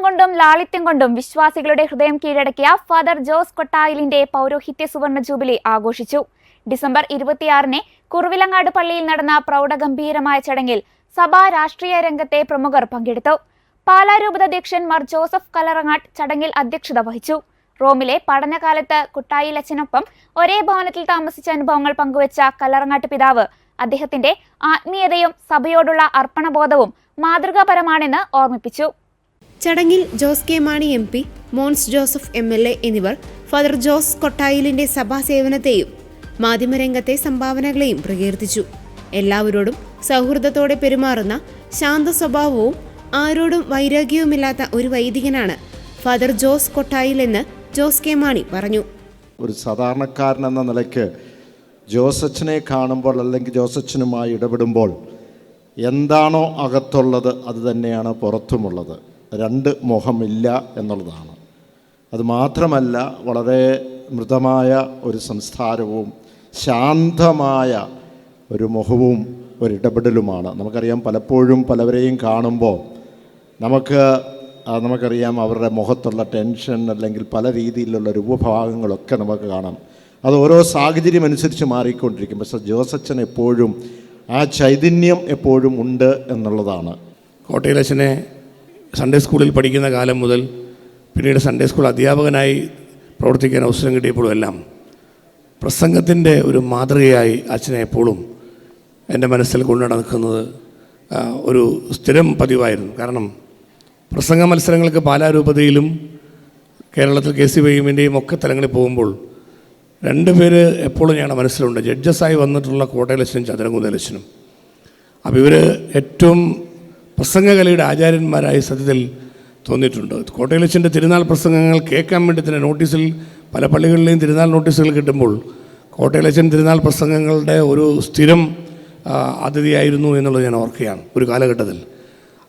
സ്നേഹം കൊണ്ടും ലാളിത്യം കൊണ്ടും വിശ്വാസികളുടെ ഹൃദയം കീഴടക്കിയ ഫാദർ ജോസ് കൊട്ടായിലിന്റെ പൗരോഹിത്യ സുവർണ ജൂബിലി ആഘോഷിച്ചു. ഡിസംബർ ഇരുപത്തിയാറിന് കുറുവിലങ്ങാട് പള്ളിയിൽ നടന്ന പ്രൗഢഗംഭീരമായ ചടങ്ങിൽ സഭാ രാഷ്ട്രീയ രംഗത്തെ പ്രമുഖർ പങ്കെടുത്തു. പാലാരൂപത അധ്യക്ഷൻ മാർ ജോസഫ് കലറങ്ങാട്ട് ചടങ്ങിൽ അധ്യക്ഷത വഹിച്ചു. റോമിലെ പഠനകാലത്ത് കുട്ടായിൽ അച്ഛനൊപ്പം ഒരേ ഭവനത്തിൽ താമസിച്ച അനുഭവങ്ങൾ പങ്കുവച്ച കലറങ്ങാട്ട് പിതാവ് അദ്ദേഹത്തിന്റെ ആത്മീയതയും സഭയോടുള്ള അർപ്പണബോധവും മാതൃകാപരമാണെന്ന് ഓർമ്മിപ്പിച്ചു. ചടങ്ങിൽ Jose K Mani M P Mons Joseph M L A എന്നിവർ ഫാദർ ജോസ് കൊട്ടായിലിന്റെ സേവനത്തെയും മാധ്യമരംഗത്തെ സംഭാവനകളെയും പ്രകീർത്തിച്ചു. എല്ലാവരോടും സൗഹൃദത്തോടെ പെരുമാറുന്ന ശാന്ത സ്വഭാവവും ആരോടും വൈരാഗ്യവുമില്ലാത്ത ഒരു വൈദികനാണ് ഫാദർ ജോസ് കൊട്ടായിൽ എന്ന് ജോസ് കെ മാണി പറഞ്ഞു. ഒരു സാധാരണക്കാരൻ എന്ന നിലയ്ക്ക് ജോസച്ചനെ കാണുമ്പോൾ അല്ലെങ്കിൽ ജോസച്ചനുമായി ഇടപെടുമ്പോൾ എന്താണോ അകത്തുള്ളത് അത് തന്നെയാണ് പുറത്തുമുള്ളത്. രണ്ട് മുഖമില്ല എന്നുള്ളതാണ്. അതുമാത്രമല്ല വളരെ മൃദമായ ഒരു സംസ്കാരവും ശാന്തമായ ഒരു മുഖവും ഒരു ഇടപെടലുമാണ്. നമുക്കറിയാം പലപ്പോഴും പലവരെയും കാണുമ്പോൾ നമുക്ക് നമുക്കറിയാം അവരുടെ മുഖത്തുള്ള ടെൻഷൻ അല്ലെങ്കിൽ പല രീതിയിലുള്ള രൂപഭാഗങ്ങളൊക്കെ നമുക്ക് കാണാം. അത് ഓരോ സാഹചര്യം അനുസരിച്ച് മാറിക്കൊണ്ടിരിക്കും. പക്ഷേ ജോസച്ചൻ എപ്പോഴും ആ ചൈതന്യം എപ്പോഴും ഉണ്ട് എന്നുള്ളതാണ്. കോട്ടയിലച്ഛനെ സൺഡേ സ്കൂളിൽ പഠിക്കുന്ന കാലം മുതൽ പിന്നീട് സൺഡേ സ്കൂൾ അധ്യാപകനായി പ്രവർത്തിക്കാൻ അവസരം കിട്ടിയപ്പോഴും എല്ലാം പ്രസംഗത്തിന്റെ ഒരു മാതൃകയായി അച്ഛനെ എപ്പോഴും എന്റെ മനസ്സിൽ കൊണ്ടു നടക്കുന്നത് ഒരു സ്ഥിരം പതിവായിരുന്നു. കാരണം പ്രസംഗ മത്സരങ്ങൾക്ക് പാലാരൂപതയിലും കേരളത്തിൽ കെ സി വൈമിന്റെയും ഒക്കെ തലങ്ങളിൽ പോകുമ്പോൾ രണ്ട് പേര് എപ്പോഴും ഞങ്ങളുടെ മനസ്സിലുണ്ട്. ജഡ്ജസായി വന്നിട്ടുള്ള കോട്ടയിലച്ഛനും ചതുരംകുന്നലച്ഛനും അപ്പോൾ ഇവർ ഏറ്റവും പ്രസംഗകലയുടെ ആചാര്യന്മാരായി സത്യത്തിൽ തോന്നിയിട്ടുണ്ട്. കോട്ടയിലച്ഛന്റെ തിരുനാൾ പ്രസംഗങ്ങൾ കേൾക്കാൻ വേണ്ടി തന്നെ നോട്ടീസിൽ പല പള്ളികളിലെയും തിരുനാൾ നോട്ടീസുകൾ കിട്ടുമ്പോൾ കോട്ടയിലച്ഛൻ തിരുനാൾ പ്രസംഗങ്ങളുടെ ഒരു സ്ഥിരം അതിഥിയായിരുന്നു എന്നുള്ളത് ഞാൻ ഓർക്കുകയാണ് ഒരു കാലഘട്ടത്തിൽ.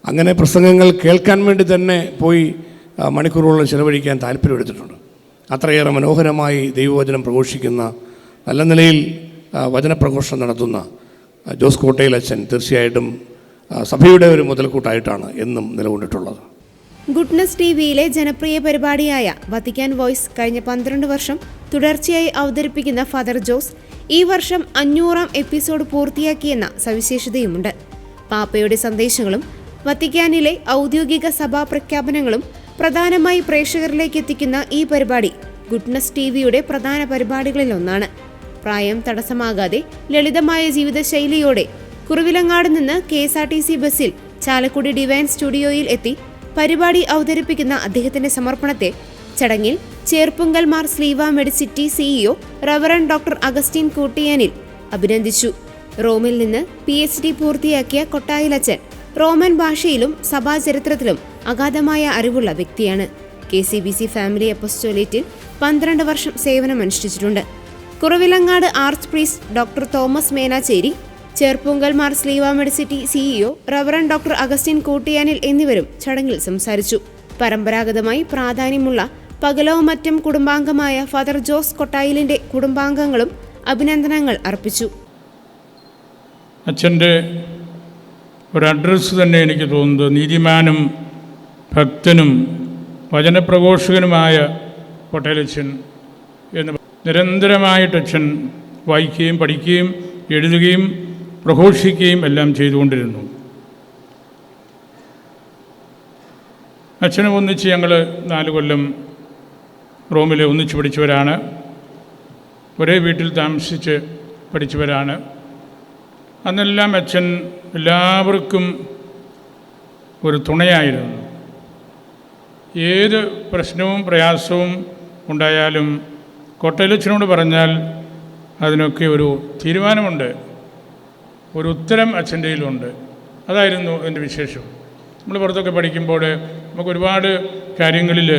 അങ്ങനെ പ്രസംഗങ്ങൾ കേൾക്കാൻ വേണ്ടി തന്നെ പോയി മണിക്കൂറുകളോളം ചിലവഴിക്കാൻ താല്പര്യമെടുത്തിട്ടുണ്ട്. അത്രയേറെ മനോഹരമായി ദൈവവചനം പ്രഘോഷിക്കുന്ന നല്ല നിലയിൽ വചനപ്രഘോഷണം നടത്തുന്ന ജോസ് കോട്ടയിലച്ചൻ തീർച്ചയായിട്ടും സഭയുടെ ഒരു മുതൽക്കൂട്ടായിട്ടാണ് എന്നും നിലകൊണ്ടിട്ടുള്ളത്. ഗുഡ്നസ് ടി വിയിലെ ജനപ്രിയ പരിപാടിയായ വത്തിക്കാൻ വോയിസ് കഴിഞ്ഞ പന്ത്രണ്ട് വർഷം തുടർച്ചയായി അവതരിപ്പിക്കുന്ന ഫാദർ ജോസ് ഈ വർഷം അഞ്ഞൂറാം എപ്പിസോഡ് പൂർത്തിയാക്കിയെന്ന സവിശേഷതയുമുണ്ട്. പാപ്പയുടെ സന്ദേശങ്ങളും വത്തിക്കാനിലെ ഔദ്യോഗിക സഭാ പ്രഖ്യാപനങ്ങളും പ്രധാനമായി പ്രേക്ഷകരിലേക്ക് എത്തിക്കുന്ന ഈ പരിപാടി ഗുഡ്നസ് ടി വിയുടെ പ്രധാന പരിപാടികളിലൊന്നാണ്. പ്രായം തടസ്സമാകാതെ ലളിതമായ ജീവിതശൈലിയോടെ കുറുവിലങ്ങാട് നിന്ന് K S R T C ബസ്സിൽ ചാലക്കുടി ഡിവൈൻ സ്റ്റുഡിയോയിൽ എത്തി പരിപാടി അവതരിപ്പിക്കുന്ന അദ്ദേഹത്തിന്റെ സമർപ്പണത്തെ ചടങ്ങിൽ Cherpunkal Mar Sleeva medicity CEO reverend doctor Augustine Koottiyanil അഭിനന്ദിച്ചു. റോമിൽ നിന്ന് പി എച്ച് ഡി പൂർത്തിയാക്കിയ കൊട്ടായിലച്ചൻ റോമൻ ഭാഷയിലും സഭാചരിത്രത്തിലും അഗാധമായ അറിവുള്ള വ്യക്തിയാണ്. K C B C family അപ്പസ്റ്റോലേറ്റിൽ പന്ത്രണ്ട് വർഷം സേവനമനുഷ്ഠിച്ചിട്ടുണ്ട്. Kuravilangad archpriest doctor Thomas Menachery Cherpunkal Mar Sleeva medicity CEO reverend doctor Augustine Koottiyanil എന്നിവരും ചടങ്ങിൽ സംസാരിച്ചു. പരമ്പരാഗതമായി പ്രാധാന്യമുള്ള പകലോ മറ്റും കുടുംബാംഗമായ ഫാദർ ജോസ് കൊട്ടായിലിന്റെ കുടുംബാംഗങ്ങളും അഭിനന്ദനങ്ങൾ അർപ്പിച്ചു. അച്ഛന്റെ ഒരു അഡ്രസ്സ് തന്നെ എനിക്ക് തോന്നുന്നത് നീതിമാനും ഭക്തനും വചനപ്രഘോഷകനുമായ കൊട്ടേലച്ഛൻ എന്ന് നിരന്തരമായിട്ട് അച്ഛൻ വായിക്കുകയും പഠിക്കുകയും എഴുതുകയും പ്രഘോഷിക്കുകയും എല്ലാം ചെയ്തുകൊണ്ടിരുന്നു. അച്ഛനും ഒന്നിച്ച് ഞങ്ങൾ നാല് കൊല്ലം റോമിൽ ഒന്നിച്ച് പഠിച്ചവരാണ്. ഒരേ വീട്ടിൽ താമസിച്ച് പഠിച്ചവരാണ്. അന്നെല്ലാം അച്ഛൻ എല്ലാവർക്കും ഒരു തുണയായിരുന്നു. ഏത് പ്രശ്നവും പ്രയാസവും ഉണ്ടായാലും കൊട്ടയിലച്ഛനോട് പറഞ്ഞാൽ അതിനൊക്കെ ഒരു തീരുമാനമുണ്ട്. ഒരു ഉത്തരം അച്ഛന്റെ കയ്യിലുണ്ട്. അതായിരുന്നു എന്റെ വിശേഷം. നമ്മൾ പുറത്തൊക്കെ പഠിക്കുമ്പോൾ നമുക്ക് ഒരുപാട് കാര്യങ്ങളിൽ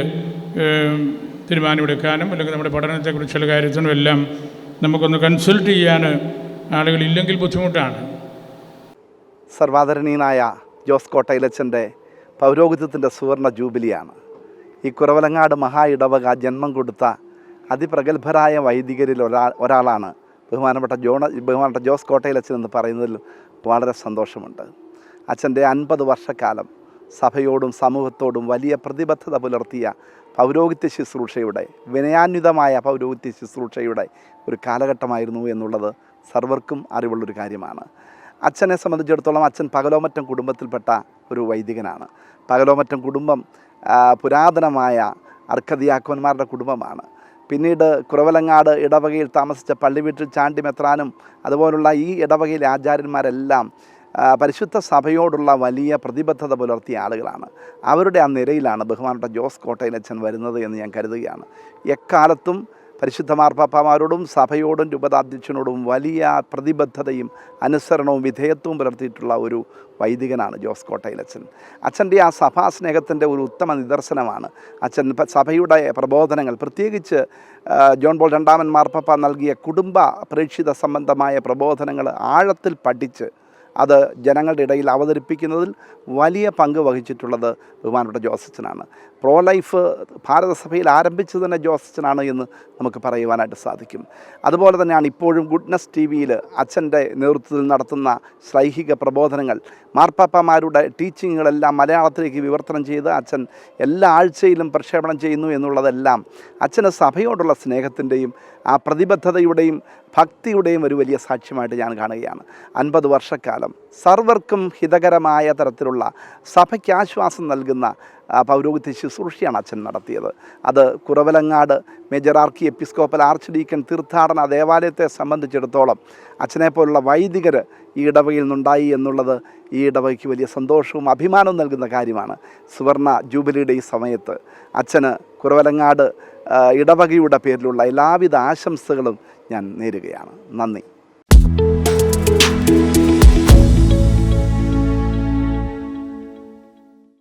തീരുമാനമെടുക്കാനും അല്ലെങ്കിൽ നമ്മുടെ പഠനത്തെക്കുറിച്ചുള്ള കാര്യത്തിനും എല്ലാം നമുക്കൊന്ന് കൺസൾട്ട് ചെയ്യാൻ ആളുകളില്ലെങ്കിൽ ബുദ്ധിമുട്ടാണ്. സർവാദരണീയനായ ജോസ് കോട്ടയിലച്ചന്റെ പൗരോഹിത്യത്തിന്റെ സുവർണ ജൂബിലിയാണ്. ഈ കുറവലങ്ങാട് മഹാ ഇടവക ജന്മം കൊടുത്ത അതിപ്രഗത്ഭരായ വൈദികരിൽ ഒരാൾ ഒരാളാണ് ബഹുമാനപ്പെട്ട ജോണ ബഹുമാനപ്പെട്ട ജോസ് കോട്ടയിൽ അച്ഛൻ എന്ന് പറയുന്നതിൽ വളരെ സന്തോഷമുണ്ട്. അച്ഛന്റെ അൻപത് വർഷക്കാലം സഭയോടും സമൂഹത്തോടും വലിയ പ്രതിബദ്ധത പുലർത്തിയ പൗരോഹിത്യ ശുശ്രൂഷയുടെ വിനയാന്വിതമായ പൗരോഹിത്യ ശുശ്രൂഷയുടെ ഒരു കാലഘട്ടമായിരുന്നു എന്നുള്ളത് സർവർക്കും അറിവുള്ളൊരു കാര്യമാണ്. അച്ഛനെ സംബന്ധിച്ചിടത്തോളം അച്ഛൻ പകലോമറ്റം കുടുംബത്തിൽപ്പെട്ട ഒരു വൈദികനാണ്. പകലോമറ്റം കുടുംബം പുരാതനമായ അർക്കദിയാക്കോന്മാരുടെ കുടുംബമാണ്. പിന്നീട് കുറവലങ്ങാട് ഇടവകയിൽ താമസിച്ച പള്ളിവീട്ടിൽ ചാണ്ടി മെത്രാനും അതുപോലുള്ള ഈ ഇടവകയിലെ ആചാര്യന്മാരെല്ലാം പരിശുദ്ധ സഭയോടുള്ള വലിയ പ്രതിബദ്ധത പുലർത്തിയ ആളുകളാണ്. അവരുടെ ആ നിരയിലാണ് ബഹുമാനപ്പെട്ട ജോസ് കോട്ടയിലച്ഛൻ വരുന്നത് എന്ന് ഞാൻ കരുതുകയാണ്. എക്കാലത്തും പരിശുദ്ധ മാർപ്പാപ്പമാരോടും സഭയോടും രൂപതാധ്യക്ഷനോടും വലിയ പ്രതിബദ്ധതയും അനുസരണവും വിധേയത്വവും പുലർത്തിയിട്ടുള്ള ഒരു വൈദികനാണ് ജോസ് കോട്ടയിലച്ഛൻ അച്ഛന്റെ ആ സഭാ സ്നേഹത്തിന്റെ ഒരു ഉത്തമ നിദർശനമാണ്. അച്ഛൻ സഭയുടെ പ്രബോധനങ്ങൾ പ്രത്യേകിച്ച് ജോൺ ബോൾ രണ്ടാമൻ മാർപ്പാപ്പ നൽകിയ കുടുംബ പ്രേക്ഷിത സംബന്ധമായ പ്രബോധനങ്ങൾ ആഴത്തിൽ പഠിച്ച് അത് ജനങ്ങളുടെ ഇടയിൽ അവതരിപ്പിക്കുന്നതിൽ വലിയ പങ്ക് വഹിച്ചിട്ടുള്ളത് ബഹുമാനപ്പെട്ട ജോസച്ചനാണ് പ്രോ ലൈഫ് ഭാരതസഭയിൽ ആരംഭിച്ചത് തന്നെ ജോസച്ചനാണ് എന്ന് നമുക്ക് പറയുവാനായിട്ട് സാധിക്കും. അതുപോലെ തന്നെയാണ് ഇപ്പോഴും ഗുഡ്നസ് ടി വിയിൽ അച്ഛന്റെ നേതൃത്വത്തിൽ നടത്തുന്ന ശ്ലൈഹിക പ്രബോധനങ്ങൾ. മാർപ്പാപ്പമാരുടെ ടീച്ചിങ്ങുകളെല്ലാം മലയാളത്തിലേക്ക് വിവർത്തനം ചെയ്ത് അച്ഛൻ എല്ലാ ആഴ്ചയിലും പ്രക്ഷേപണം ചെയ്യുന്നു എന്നുള്ളതെല്ലാം അച്ഛന് സഭയോടുള്ള സ്നേഹത്തിന്റെയും ആ പ്രതിബദ്ധതയുടെയും ഭക്തിയുടെയും ഒരു വലിയ സാക്ഷ്യമായിട്ട് ഞാൻ കാണുകയാണ്. അൻപത് വർഷക്കാലം സർവർക്കും ഹിതകരമായ തരത്തിലുള്ള സഭയ്ക്ക് ആശ്വാസം നൽകുന്ന പൗരോഹിത്യ ശുശ്രൂഷയാണ് അച്ഛൻ നടത്തിയത്. അത് Kuravilangad archiepiscopal archdeacon തീർത്ഥാടന ദേവാലയത്തെ സംബന്ധിച്ചിടത്തോളം അച്ഛനെ പോലുള്ള വൈദികർ ഈ ഇടവകയിൽ നിന്നുണ്ടായി എന്നുള്ളത് ഈ ഇടവകയ്ക്ക് വലിയ സന്തോഷവും അഭിമാനവും നൽകുന്ന കാര്യമാണ്. സുവർണ ജൂബിലിയുടെ ഈ സമയത്ത് അച്ഛന് കുറവലങ്ങാട് ഇടവകയുടെ പേരിലുള്ള എല്ലാവിധ ആശംസകളും ഞാൻ നേരുകയാണ്. നന്ദി.